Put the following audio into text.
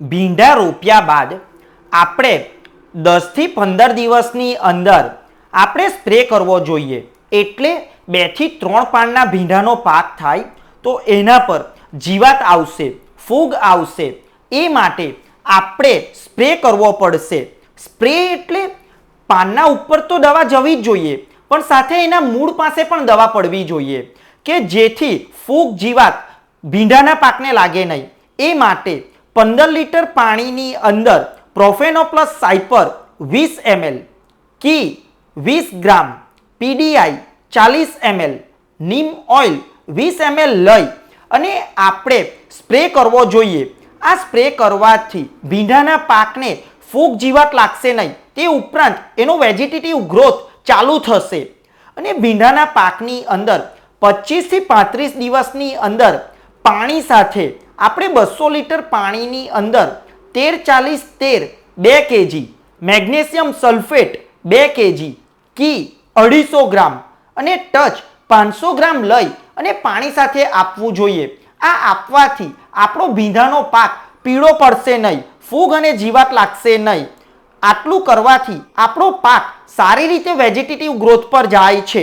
ભીંડા રોપ્યા બાદ આપણે દસથી પંદર દિવસની અંદર આપણે સ્પ્રે કરવો જોઈએ. એટલે બેથી ત્રણ પાનના ભીંડાનો પાક થાય તો એના પર જીવાત આવશે, ફૂગ આવશે, એ માટે આપણે સ્પ્રે કરવો પડશે. સ્પ્રે એટલે પાનના ઉપર તો દવા જવી જ જોઈએ, પણ સાથે એના મૂળ પાસે પણ દવા પડવી જોઈએ કે જેથી ફૂગ જીવાત ભીંડાના પાકને લાગે નહીં. એ માટે પંદર લીટર પાણીની અંદર પ્રોફેનોપ્લસ સાયપર વીસ એમએલ કી વીસ ગ્રામ, પીડીઆઈ ચાલીસ એમએલ, નીમ ઓઇલ વીસ એમએલ લઈ અને આપણે સ્પ્રે કરવો જોઈએ. આ સ્પ્રે કરવાથી ભીંડાના પાકને ફૂગ જીવાત લાગશે નહીં. તે ઉપરાંત એનો વેજીટેટિવ ગ્રોથ ચાલુ થશે. અને ભીંડાના પાકની અંદર પચીસથી પાંત્રીસ દિવસની અંદર પાણી સાથે આપણે બસો લીટર પાણીની અંદર તેર ચાલીસ તેર બે કેજી મેગ્નેશિયમ સલ્ફેટ બે કેજી કી અઢીસો ગ્રામ અને ટચ પાંચસો ગ્રામ લઈ અને પાણી સાથે આપવું જોઈએ. આ આપવાથી આપણો ભીંધાનો પાક પીળો પડશે નહીં, ફૂગ અને જીવાત લાગશે નહીં. આટલું કરવાથી આપણો પાક સારી રીતે વેજીટેટિવ ગ્રોથ પર જાય છે.